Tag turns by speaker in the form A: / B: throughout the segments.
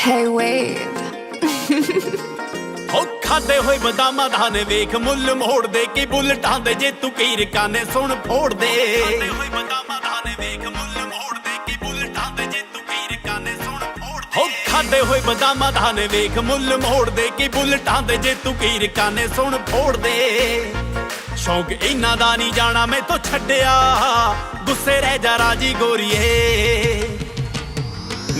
A: Hey, wave.
B: ਹੋ ਖਾਦੇ ਹੋਏ ਬਦਾਮਾਂ ਦਾ ਨੇ ਵੇਖ ਮੁੱਲ ਮੋੜ ਦੇ ਕੀ ਬੁਲਟਾਂ ਦੇ। ਜੇ ਤੂੰ ਕੀਰਕਾਂ ਨੇ ਸੁਣ ਫੋੜ ਦੇ। ਖਾਦੇ ਹੋਏ ਬਦਾਮਾਂ ਦਾ ਨੇ ਵੇਖ ਮੁੱਲ ਮੋੜ ਦੇ ਕੀ ਬੁਲਟਾਂ ਦੇ। ਜੇ ਤੂੰ ਕੀਰਕਾਂ ਨੇ ਸੁਣ ਫੋੜ ਦੇ। ਹੋ ਖਾਦੇ ਹੋਏ ਬਦਾਮਾਂ ਦਾ ਨੇ ਵੇਖ ਮੁੱਲ ਮੋੜ ਦੇ ਕੀ ਬੁਲਟਾਂ ਦੇ। ਜੇ ਤੂੰ ਕੀਰਕਾਂ ਨੇ ਸੁਣ ਫੋੜ ਦੇ। ਸ਼ੌਂਕ ਇਹਨਾਂ ਦਾ ਨਹੀਂ ਜਾਣਾ ਮੈਂ ਤੋਂ ਛੱਡਿਆ। ਗੁੱਸੇ ਰਹਿ ਜਾ ਰਾਜੀ ਗੋਰੀਏ।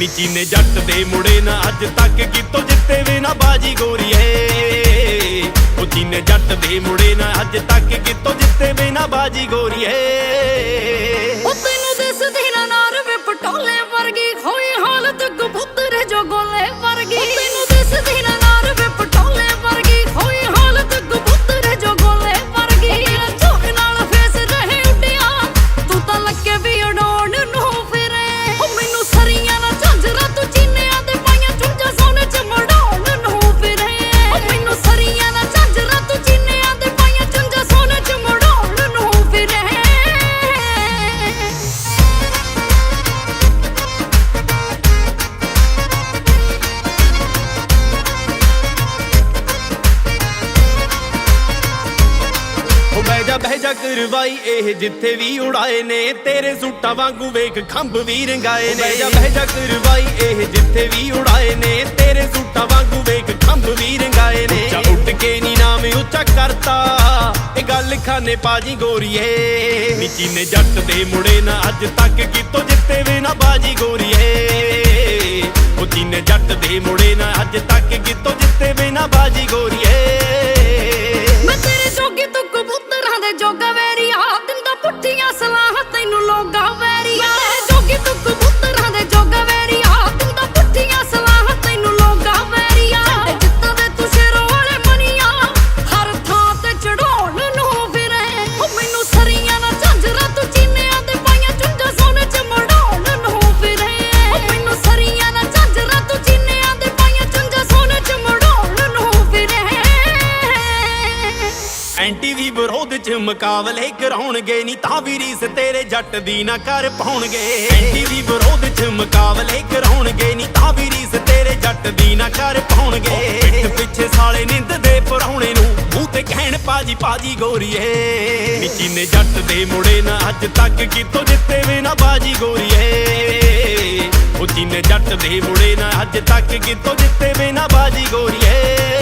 B: ਨੀਚੀ ਨੇ ਜੱਟ ਦੇ ਮੁੜੇ ਨਾ ਅੱਜ ਤੱਕ ਕਿਤੋਂ ਜਿੱਤੇ ਵੇ ਨਾ ਬਾਜੀ ਗੋਰੀਏ। ਉਹ ਚੀਨੇ ਜੱਟ ਦੇ ਮੁੜੇ ਨਾ ਅੱਜ ਤੱਕ ਕਿਤੋਂ ਜਿੱਤੇ ਵੇ ਨਾ ਬਾਜੀ ਗੋਰੀਏ।
C: ਉਹ
B: ਬਹਿ ਜਾ ਬਹਿ ਜਾ ਕਰਵਾਈ ਇਹ ਜਿੱਥੇ ਵੀ ਉਡਾਏ ਨੇ ਤੇਰੇ ਸੂਟਾਂ ਵਾਂਗੂ ਵੇਖ ਖੰਭ ਵੀ ਰੰਗਾਏ ਨੇ ਬਹਿ ਜਾ ਬਹਿ ਜਾ ਕਰਵਾਈ ਇਹ ਜਿੱਥੇ ਵੀ ਉਡਾਏ ਨੇ ਤੇਰੇ ਸੂਟਾਂ ਵਾਂਗੂ ਵੇਖ ਖੰਭ ਵੀ ਰੰਗਾਏ ਨੇ। ਉੱਚਾ ਉੱਡ ਕੇ ਨੀ ਨਾਮ ਉੱਚਾ ਕਰਤਾ। ਇਹ ਗੱਲ ਖਾਨੇ ਪਾਜੀ ਗੋਰੀਏ। ਨੀਚੀ ਨੇ ਜੱਟ ਦੇ ਮੁੜੇ ਨਾ ਅੱਜ ਤੱਕ ਕਿਤੋਂ ਜਿੱਤੇ ਵੇ ਨਾ ਬਾਜੀ ਗੋਰੀਏ। ਐਂਟੀ ਵੀ ਵਿਰੋਧ ਚ ਮੁਕਾਬਲੇ ਕਰਾਉਣਗੇ ਨਹੀਂ ਤਾਂ ਵੀ ਰੀਸ ਤੇਰੇ ਜੱਟ ਦੀ ਨਾ ਕਰ ਪਾਉਣਗੇ। ਐਂਟੀ ਵੀ ਵਿਰੋਧ ਚ ਮੁਕਾਬਲੇ ਕਰਾਉਣਗੇ ਨਹੀਂ ਤਾਂ ਵੀ ਰੀਸ ਤੇਰੇ ਜੱਟ ਦੀ ਨਾ ਕਰ ਪਾਉਣਗੇ। ਪਿੱਠ ਪਿੱਛੇ ਸਾਲੇ ਨਿੰਦ ਦੇ ਪਰਾਉਣੇ ਨੂੰ ਮੂੰਹ ਤੇ ਕਹਿਣ ਪਾਜੀ ਪਾਜੀ ਗੋਰੀਏ। ਨੀਚੀ ਨੇ ਜੱਟ ਦੇ ਮੁੜੇ ਨਾ ਅੱਜ ਤੱਕ ਕਿਤੋਂ ਜਿੱਤੇ ਵੇ ਨਾ ਬਾਜੀ ਗੋਰੀਏ। ਉਹ ਚੀਨੇ ਜੱਟ ਦੇ ਮੁੜੇ ਨਾ ਅੱਜ ਤੱਕ ਕਿਤੋਂ ਜਿੱਤੇ ਵੇ ਨਾ ਬਾਜੀ ਗੋਰੀਏ।